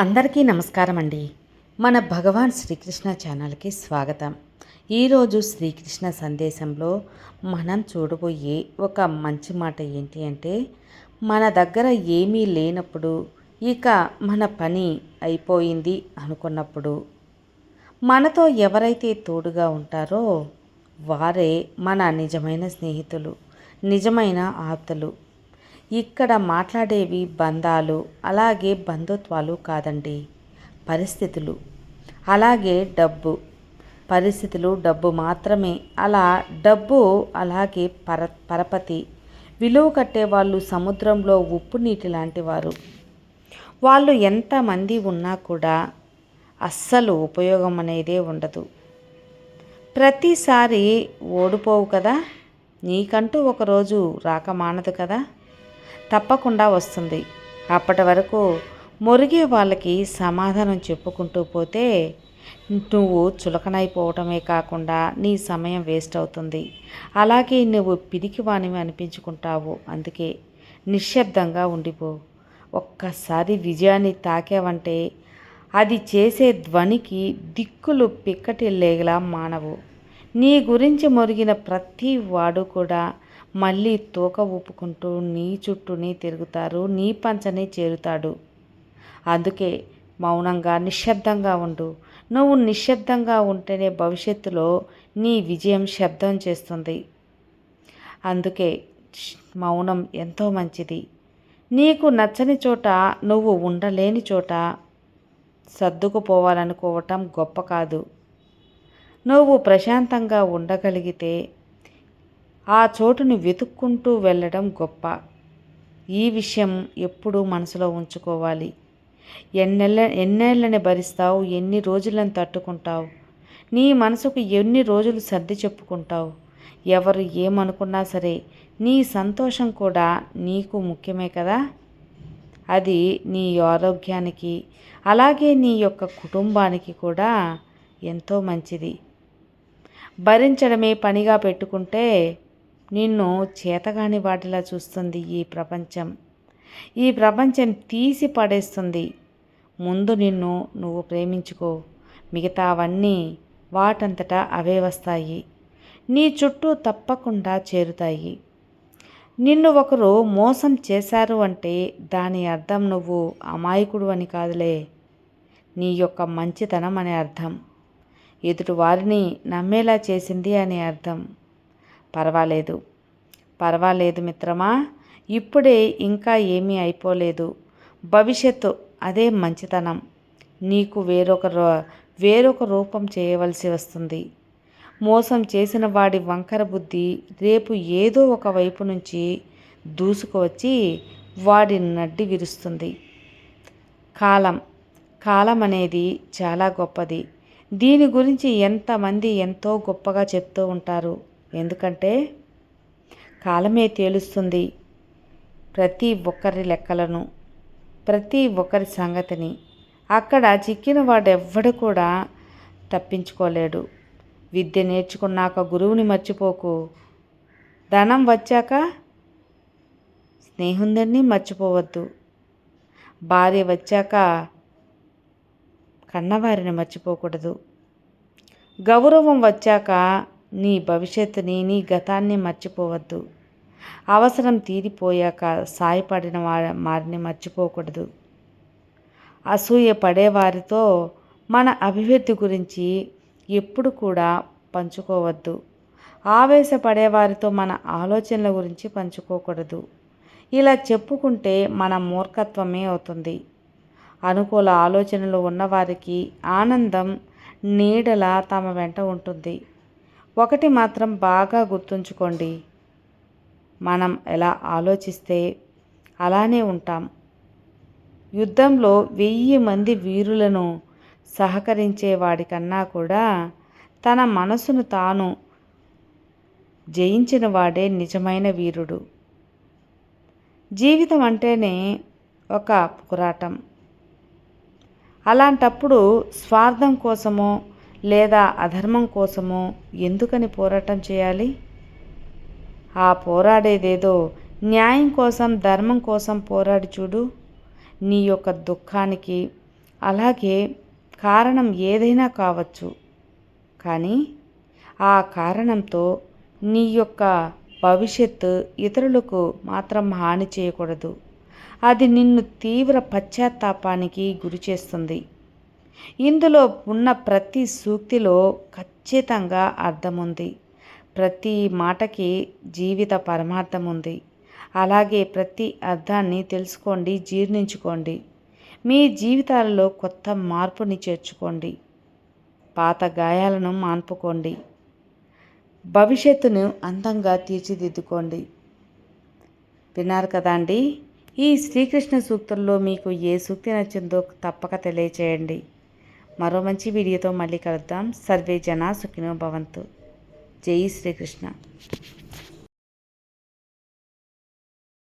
అందరికీ నమస్కారం అండి మన భగవాన్ శ్రీకృష్ణ ఛానల్కి స్వాగతం. ఈరోజు శ్రీకృష్ణ సందేశంలో మనం చూడబోయే ఒక మంచి మాట ఏంటి అంటే మన దగ్గర ఏమీ లేనప్పుడు ఇక మన పని అయిపోయింది అనుకున్నప్పుడు. మనతో ఎవరైతే తోడుగా ఉంటారో వారే మన నిజమైన స్నేహితులు నిజమైన ఆప్తలు. ఇక్కడ మాట్లాడేవి బంధాలు అలాగే బంధుత్వాలు కాదండి పరిస్థితులు. అలాగే డబ్బు. పరిస్థితులు డబ్బు మాత్రమే. అలా డబ్బు అలాగే పర పరపతి. విలువ కట్టేవాళ్ళు సముద్రంలో ఉప్పు నీటి లాంటి వారు. వాళ్ళు ఎంతమంది ఉన్నా కూడా అస్సలు ఉపయోగం అనేదే ఉండదు. ప్రతిసారి ఓడిపోవు కదా నీకంటూ ఒకరోజు రాక మానదు కదా. తప్పకుండా వస్తుంది. అప్పటి వరకు మురిగే వాళ్ళకి సమాధానం చెప్పుకుంటూ పోతే నువ్వు చులకనైపోవటమే కాకుండా నీ సమయం వేస్ట్ అవుతుంది. అలాగే నువ్వు పిరికివానివి అనిపించుకుంటావు. అందుకే నిశ్శబ్దంగా ఉండిపో. ఒక్కసారి విజయాన్ని తాకావంటే అది చేసే ధ్వనికి దిక్కులు పిక్కటిల్లేలా మానవు. నీ గురించి మొరిగిన ప్రతి వాడు కూడా మళ్ళీ తోక ఊపుకుంటూ నీ చుట్టూనే తిరుగుతారు నీ పంచనే చేరుతాడు. అందుకే మౌనంగా నిశ్శబ్దంగా ఉండు. నువ్వు నిశ్శబ్దంగా ఉంటేనే భవిష్యత్తులో నీ విజయం శబ్దం చేస్తుంది. అందుకే మౌనం ఎంతో మంచిది. నీకు నచ్చని చోట నువ్వు ఉండలేని చోట సర్దుకుపోవాలనుకోవటం గొప్ప కాదు. నువ్వు ప్రశాంతంగా ఉండగలిగితే ఆ చోటుని వెతుక్కుంటూ వెళ్ళడం గొప్ప. ఈ విషయం ఎప్పుడూ మనసులో ఉంచుకోవాలి. ఎన్నెళ్ళ ఎన్నేళ్ళని భరిస్తావు ఎన్ని రోజులను తట్టుకుంటావు? నీ మనసుకు ఎన్ని రోజులు సర్ది చెప్పుకుంటావు? ఎవరు ఏమనుకున్నా సరే నీ సంతోషం కూడా నీకు ముఖ్యమే కదా? అది నీ ఆరోగ్యానికి అలాగే నీ యొక్క కుటుంబానికి కూడా ఎంతో మంచిది. భరించడమే పనిగా పెట్టుకుంటే నిన్ను చేతగాని వాటిలా చూస్తుంది ఈ ప్రపంచం. ఈ ప్రపంచం తీసి పడేస్తుంది. ముందు నిన్ను నువ్వు ప్రేమించుకో. మిగతావన్నీ వాటంతటా అవే వస్తాయి. నీ చుట్టూ తప్పకుండా చేరుతాయి. నిన్ను ఒకరు మోసం చేశారు అంటే దాని అర్థం నువ్వు అమాయకుడు అని కాదులే. నీ యొక్క మంచితనం అనే అర్థం. ఎదుటి వారిని నమ్మేలా చేసింది అనే అర్థం. పర్వాలేదు. పర్వాలేదు మిత్రమా ఇప్పుడే ఇంకా ఏమీ అయిపోలేదు. భవిష్యత్తు అదే మంచితనం. నీకు వేరొక వేరొక రూపం చేయవలసి వస్తుంది. మోసం చేసిన వాడి వంకర బుద్ధి రేపు ఏదో ఒక వైపు నుంచి దూసుకువచ్చి వాడి నడ్డి విరుస్తుంది. కాలం కాలం అనేది చాలా గొప్పది. దీని గురించి ఎంతమంది ఎంతో గొప్పగా చెప్తూ ఉంటారు. ఎందుకంటే కాలమే తేలుస్తుంది ప్రతి ఒక్కరి లెక్కలను ప్రతి ఒక్కరి సంగతిని. అక్కడ చిక్కిన వాడెవ్వడు కూడా తప్పించుకోలేడు. విద్య నేర్చుకున్నాక గురువుని మర్చిపోకు. ధనం వచ్చాక స్నేహితుడిని మర్చిపోవద్దు. భార్య వచ్చాక కన్నవారిని మర్చిపోకూడదు. గౌరవం వచ్చాక నీ భవిష్యత్తుని నీ గతాన్ని మర్చిపోవద్దు. అవసరం తీరిపోయాక సాయపడిన వారిని మర్చిపోకూడదు. అసూయ పడేవారితో మన అభివృద్ధి గురించి ఎప్పుడు కూడా పంచుకోవద్దు. ఆవేశపడేవారితో మన ఆలోచనల గురించి పంచుకోకూడదు. ఇలా చెప్పుకుంటే మన మూర్ఖత్వమే అవుతుంది. అనుకూల ఆలోచనలు ఉన్నవారికి ఆనందం నీడలా తమ వెంట ఉంటుంది. ఒకటి మాత్రం బాగా గుర్తుంచుకోండి. మనం ఎలా ఆలోచిస్తే అలానే ఉంటాం. యుద్ధంలో వెయ్యి మంది వీరులను సహకరించే వాడికన్నా కూడా తన మనసును తాను జయించిన వాడే నిజమైన వీరుడు. జీవితం అంటేనే ఒక పోరాటం. అలాంటప్పుడు స్వార్థం కోసమో లేదా అధర్మం కోసమో ఎందుకని పోరాటం చేయాలి? ఆ పోరాడేదేదో న్యాయం కోసం ధర్మం కోసం పోరాడి చూడు. నీ యొక్క దుఃఖానికి అలాగే కారణం ఏదైనా కావచ్చు. కానీ ఆ కారణంతో నీ యొక్క భవిష్యత్తు ఇతరులకు మాత్రం హాని చేయకూడదు. అది నిన్ను తీవ్ర పశ్చాత్తాపానికి గురి చేస్తుంది. ఇందులో ఉన్న ప్రతి సూక్తిలో ఖచ్చితంగా అర్థం ఉంది ప్రతి మాటకి జీవిత పరమార్థం ఉంది అలాగే ప్రతి అర్థాన్ని తెలుసుకోండి జీర్ణించుకోండి. మీ జీవితాలలో కొత్త మార్పుని చేర్చుకోండి. పాత గాయాలను మాన్పుకోండి. భవిష్యత్తును అందంగా తీర్చిదిద్దుకోండి. విన్నారు కదా అండి? ఈ శ్రీకృష్ణ సూక్తుల్లో మీకు ఏ సూక్తి నచ్చిందో తప్పక తెలియచేయండి. మరో మంచి వీడియోతో మళ్ళీ కలుద్దాం. సర్వే జనా సుఖినో భవంతు. జై శ్రీకృష్ణ.